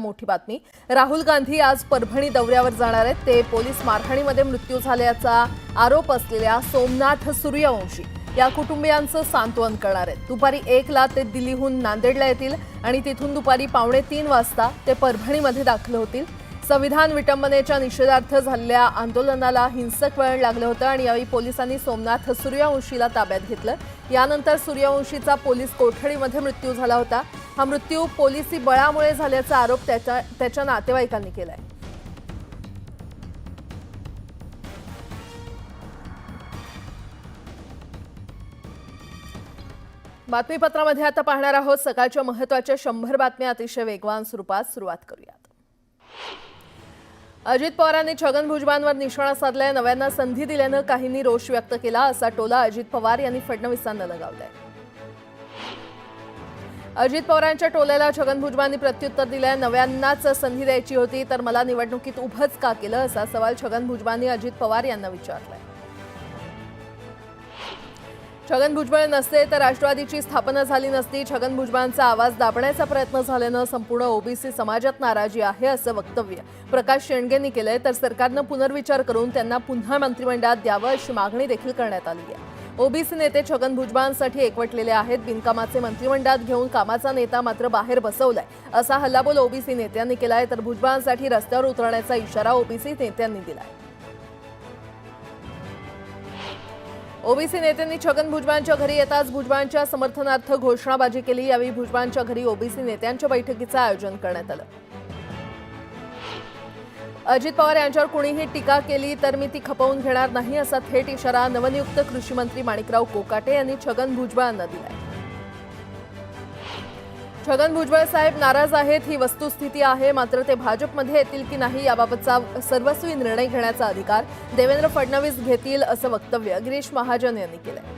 मोठी बातमी. राहुल गांधी आज परभणी दौऱ्यावर जाणार आहेत. ते पोलीस मारहाणीमध्ये मृत्यू झाल्याचा आरोप असलेल्या सोमनाथ सूर्यवंशी या कुटुंबियांचं सांत्वन करणार आहेत. दुपारी एकला ते दिल्लीहून नांदेडला येतील आणि तिथून दुपारी पावणे तीन वाजता ते परभणीमध्ये दाखल होतील. संविधान विटंबनेच्या निषेधार्थ झालेल्या आंदोलनाला हिंसक वळण लागलं होतं आणि यावेळी पोलिसांनी सोमनाथ सूर्यवंशीला ताब्यात घेतलं. यानंतर सूर्यवंशीचा पोलीस कोठडीमध्ये मृत्यू झाला होता. हा मृत्यू पोलिसी बळामुळे झाल्याचा आरोप त्याच्या त्याच्या नातेवाईकांनी केलाय. बातमीपत्रामध्ये आता पाहणार आहोत सकाळच्या महत्त्वाच्या शंभर बातम्या अतिशय वेगवान स्वरूपात सुरुवात करूयात. अजित पवारांनी छगन भुजबळांवर निशाणा साधलाय नव्यांना संधी दिल्यानं काहींनी रोष व्यक्त केला असा टोला अजित पवार यांनी फडणवीसांना लगावलाय. अजित पवारांच्या टोल्याला छगन भुजबळांनी प्रत्युत्तर दिलंय. नव्यांनाच संधी द्यायची होती तर मला निवडणुकीत उभंच का केलं असा सवाल छगन भुजबळांनी अजित पवार यांना विचारलाय. छगन भुजबळ नसते तर राष्ट्रवादीची स्थापना झाली नसती. छगन भुजबळांचा आवाज दाबण्याचा प्रयत्न झाल्यानं संपूर्ण ओबीसी समाजात नाराजी आहे असं वक्तव्य प्रकाश शेंडगेंनी केलंय. तर सरकारनं पुनर्विचार करून त्यांना पुन्हा मंत्रिमंडळात द्यावं अशी मागणी देखील करण्यात आली आहे. ओबीसी नेते छगन भुजबळांसाठी एकवटलेले आहेत. बिनकामाचे मंत्रिमंडळात घेऊन कामाचा नेता मात्र बाहेर बसवलाय. असा हल्लाबोल ओबीसी नेत्यांनी केलाय तर भुजबळांसाठी रस्त्यावर उतरण्याचा इशारा ओबीसी नेत्यांनी दिलाय. ओबीसी नेत्यांनी छगन भुजबळांच्या घरी येताच भुजबळांच्या समर्थनार्थ घोषणाबाजी केली. यावेळी भुजबळांच्या घरी ओबीसी नेत्यांच्या बैठकीचं आयोजन करण्यात आलं. अजित पवार यांच्यावर कुणीही टीका केली तर मी ती खपवून घेणार नाही असा थेट इशारा नवनियुक्त कृषी मंत्री माणिकराव कोकाटे यांनी छगन भुजबळांना दिलाय. छगन भुजबळ साहेब नाराज आहेत ही वस्तुस्थिती आहे मात्र ते भाजपमध्ये येतील की नाही याबाबतचा सर्वस्वी निर्णय घेण्याचा अधिकार देवेंद्र फडणवीस घेतील असं वक्तव्य गिरीश महाजन यांनी केलं